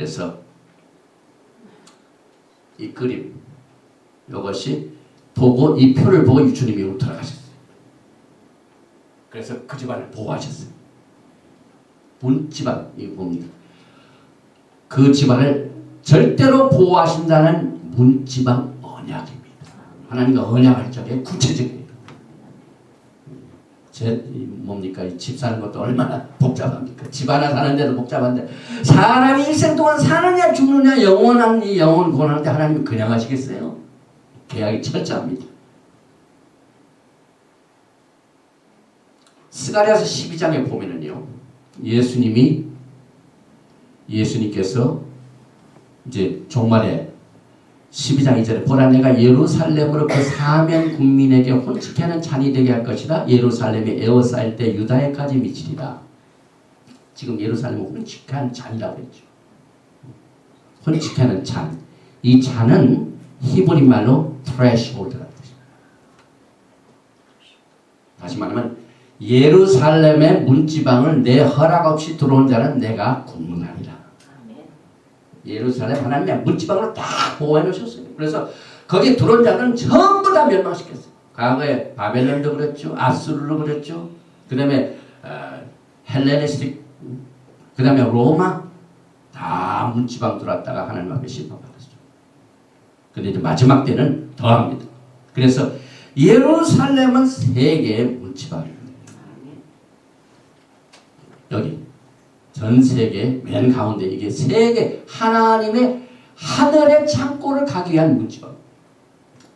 그래서 이 그림 이것이 보고 이 표를 보고 주님이 울터나가셨어요. 그래서 그 집안을 보호하셨어요. 문 집안 이거 뭡니까? 그 집안을 절대로 보호하신다는 문지방 언약입니다. 하나님과 언약할 적에 구체적이에요. 제이 뭡니까 이집 사는 것도 얼마나 복잡합니까? 집 하나 사는데도 복잡한데 사람이 일생 동안 사느냐 죽느냐 영원한 이 영원 고난할 때 하나님이 그냥 하시겠어요? 계약이 철저합니다. 스가랴서 12장에 보면은요 예수님이 예수님께서 이제 종말에 12장 2절에 보라 내가 예루살렘으로 그 사면 국민에게 혼치게 하는 잔이 되게 할 것이다. 예루살렘이 에워싸일 때 유다에까지 미치리라. 지금 예루살렘은 혼치게 하는 잔이라고 했죠. 혼치게 하는 잔. 이 잔은 히브리 말로 threshold라는 뜻입니다. 다시 말하면 예루살렘의 문지방을 내 허락 없이 들어온 자는 내가 굶는하리라. 예루살렘 하나님의 문지방을 다 보호해 놓으셨어요. 그래서 거기 들어온 자는 전부 다 멸망시켰어요. 과거에 바벨론도 그랬죠. 아수르도 그랬죠. 그 다음에 어, 헬레니스틱, 그 다음에 로마 다 문지방 들어왔다가 하나님 앞에 심판받았죠. 근데 이제 마지막 때는 더합니다. 그래서 예루살렘은 세계의 문지방입니다. 여기 전 세계 맨 가운데 이게 세계 하나님의 하늘의 창고를 가기 위한 문지방.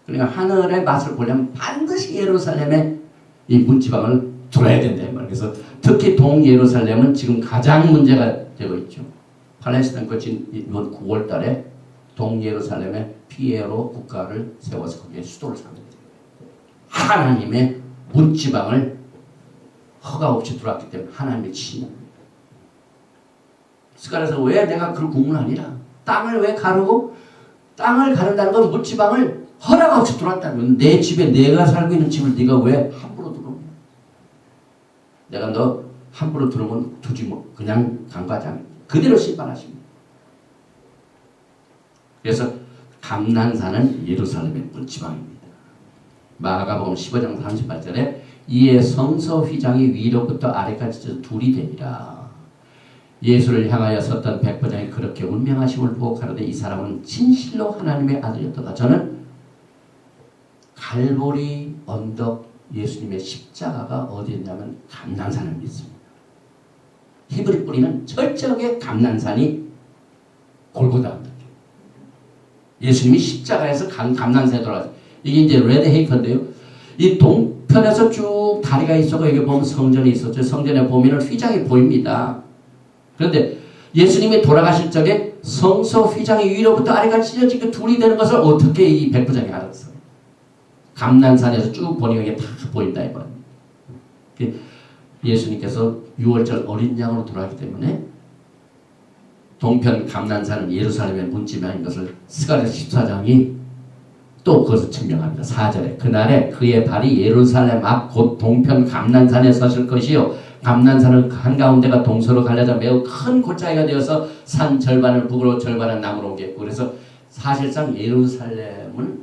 그러니까 하늘의 맛을 보려면 반드시 예루살렘에 이 문지방을 들어야 된다. 그래서 특히 동예루살렘은 지금 가장 문제가 되고 있죠. 팔레스타인 거친 이번 9월 달에 동예루살렘에 피에로 국가를 세워서 거기에 수도를 삼니다 하나님의 문지방을 허가 없이 들어왔기 때문에 하나님의 진입니다. 스가랴서 왜 내가 그걸 구문하니라 땅을 왜 가르고 땅을 가른다는 건 물지방을 허락 없이 들어왔다는 건내 집에 내가 살고 있는 집을 네가 왜 함부로 들어오냐? 내가 너 함부로 들어오면 두지 뭐 그냥 않 그대로 심판하십니다. 그래서 감난산은 예루살렘의 물지방입니다. 마가복음 15장 38절에 이에 성서 휘장이 위로부터 아래까지 둘이 되니라 예수를 향하여 섰던 백부장이 그렇게 운명하심을 보고 가로되 이 사람은 진실로 하나님의 아들이었다. 저는 갈보리 언덕 예수님의 십자가가 어디였냐면 감난산을 믿습니다. 히브리 뿌리는 철저하게 감난산이 골고다 언덕. 예수님이 십자가에서 감, 감난산에 돌아가서 이게 이제 레드 헤이커인데요. 이 동편에서 쭉 다리가 있어서 여기 보면 성전이 있었죠. 성전에 보면 휘장이 보입니다. 그런데 예수님이 돌아가실 적에 성소 휘장이 위로부터 아래까지 찢어진 그 둘이 되는 것을 어떻게 이 백부장이 알았어요? 감난산에서 쭉 보니까 이게 다 보인다 이거예요. 그 예수님께서 6월절 어린 양으로 돌아가기 때문에 동편 감난산은 예루살렘의 문지방인 것을 스가랴 14장이 또 그것을 증명합니다. 4절에 그날에 그의 발이 예루살렘 앞 곧 동편 감난산에 서실 것이요 감난산은 한가운데가 동서로 갈려져 매우 큰 골짜기가 되어서 산 절반을 북으로 절반은 남으로 옮겼고 그래서 사실상 예루살렘은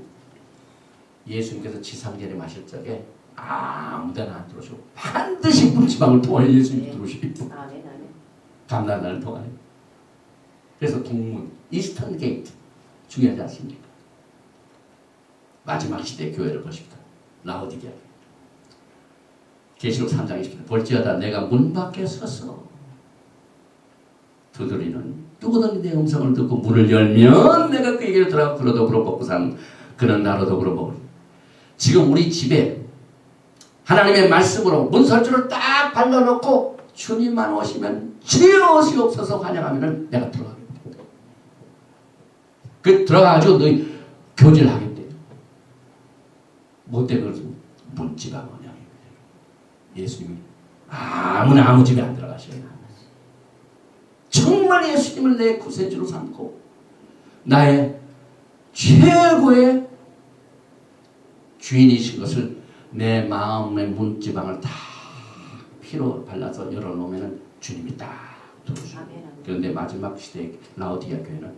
예수님께서 지상제를 마실 적에 아무데나 안 들어오시고 반드시 문지방을 통하여 예수님이 들어오시고 감난산을 통하여 그래서 동문 이스턴 게이트 중요하지 않습니까? 마지막 시대 교회를 보십니다. 라오디게아 계시록 3장 20절. 볼지어다 내가 문 밖에 서서 두드리는 누구든 내 음성을 듣고 문을 열면 내가 그에게로 들어가 그로도 그로 먹고 산 그는 나로도 그로 먹을 지금 우리 집에 하나님의 말씀으로 문설주를 딱 발라놓고 주님만 오시면 지어시옵소서 환영하면 내가 들어가겠다 그 들어가가지고 너희 교제를 뭐 때문에 문지가 뭐냐 예수님이 아무나 아무 집에 안 들어가셔요. 정말 예수님을 내 구세주로 삼고 나의 최고의 주인이신 것을 내 마음의 문지방을 다 피로 발라서 열어놓으면 주님이 딱 아멘. 그런데 마지막 시대 라오디아 교회는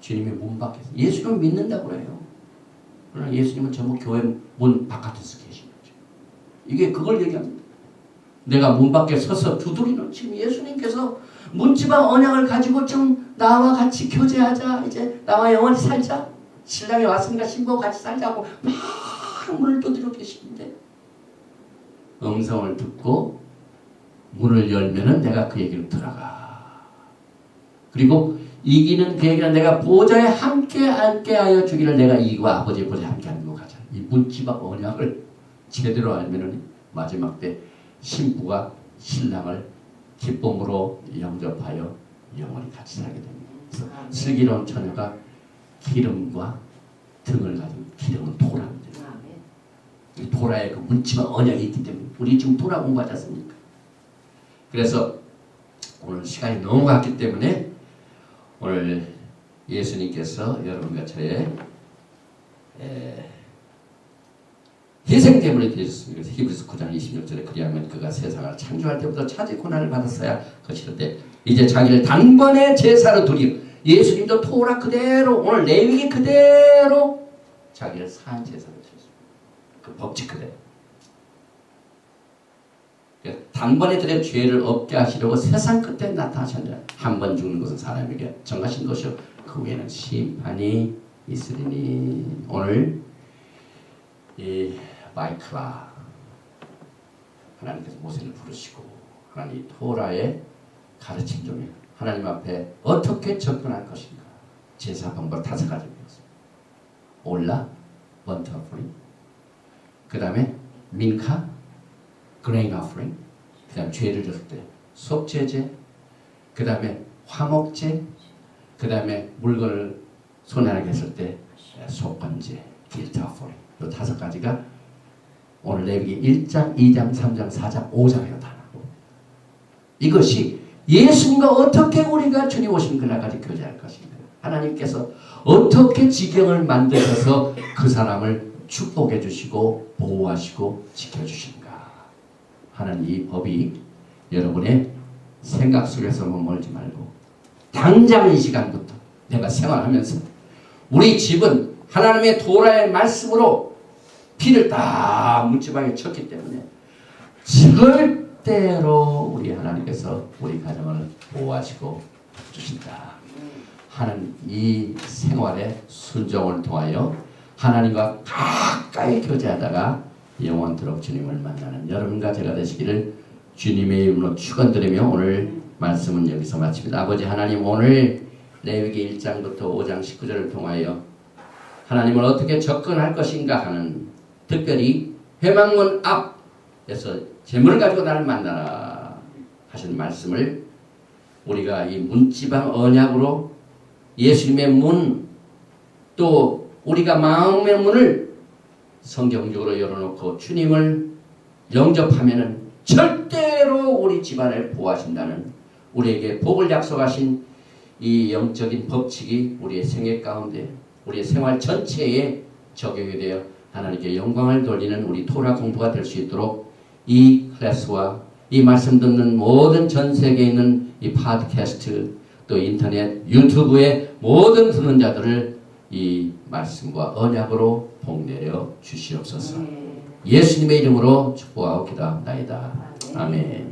주님의 문 밖에서 예수님을 믿는다고 그래요. 그러나 예수님은 전부 교회 문 바깥에서 계신 거죠. 이게 그걸 얘기합니다. 내가 문 밖에 서서 두드리는 지금 예수님께서 문지방 언약을 가지고 좀 나와 같이 교제하자. 이제 나와 영원히 살자. 신랑이 왔으니까 신부와 같이 살자고 막 문을 두드려 계시는데 음성을 듣고 문을 열면은 내가 그 얘기를 들어가. 그리고 이기는 그 얘기는 내가 보좌에 함께 앉게 하여 주기를 내가 이와 아버지 보좌에 함께 하는 거 가자. 이 문지박 언약을 제대로 알면은 마지막 때 신부가 신랑을 기쁨으로 영접하여 영원히 같이 살게 됩니다. 그래서 슬기로운 처녀가 기름과 등을 가지고 기름은. 이 토라에 그 문지막 언약이 있기 때문에 우리 지금 토라 공부하지 않습니까? 그래서 오늘 시간이 너무 갔기 때문에 오늘 예수님께서 여러분과 저의 에, 희생제물이 되셨습니다. 그래서 히브리서 9장 26절에 그리하면 그가 세상을 창조할 때부터 차지 고난을 받았어야 것이는데 이제 자기를 단번에 제사로 드리고 예수님도 토라 그대로 오늘 레위기 그대로 자기를 사한 제사로 드렸습니다. 그 법칙 그대로. 단번에 들의 죄를 없게 하시려고 세상 끝에 나타나셨느라 한번 죽는 것은 사람에게 정하신 것이요 그 후에는 심판이 있으리니 오늘 이 마이크라 하나님께서 모세를 부르시고 하나님 토라의 가르침 중에 하나님 앞에 어떻게 접근할 것인가 제사 방법 다섯 가지 배웠습니다. 올라 번트 어프링 그 다음에 민카 그레인 어프링 그 다음에 죄를 졌을 때 속죄제 그 다음에 화목제 그 다음에 물건을 손해하게 했을 때 속건제 길트 어프링 이 다섯 가지가 오늘 레위기 1장, 2장, 3장, 4장, 5장에 나타나고 이것이 예수님과 어떻게 우리가 주님 오신 그날까지 교제할 것인가? 하나님께서 어떻게 지경을 만드셔서 그 사람을 축복해 주시고 보호하시고 지켜주신가? 하는 이 법이 여러분의 생각 속에서 머물지 말고 당장 이 시간부터 내가 생활하면서 우리 집은 하나님의 도라의 말씀으로 피를 다 문지방에 쳤기 때문에 절대로 우리 하나님께서 우리 가정을 보호하시고 주신다 하는 이 생활의 순종을 통하여 하나님과 가까이 교제하다가 영원토록 주님을 만나는 여러분과 제가 되시기를 주님의 이름으로 축원드리며 오늘 말씀은 여기서 마칩니다. 아버지 하나님 오늘 레위기 1장부터 5장 19절을 통하여 하나님을 어떻게 접근할 것인가 하는 특별히 회망문 앞에서 재물을 가지고 나를 만나라 하신 말씀을 우리가 이 문지방 언약으로 예수님의 문 또 우리가 마음의 문을 성경적으로 열어놓고 주님을 영접하면은 절대로 우리 집안을 보호하신다는 우리에게 복을 약속하신 이 영적인 법칙이 우리의 생애 가운데 우리의 생활 전체에 적용이 되어 하나님께 영광을 돌리는 우리 토라 공부가 될 수 있도록 이 클래스와 이 말씀 듣는 모든 전 세계에 있는 이 팟캐스트 또 인터넷 유튜브의 모든 듣는 자들을 이 말씀과 언약으로 복내려 주시옵소서. 네. 예수님의 이름으로 축복하고 기도합나이다. 아멘.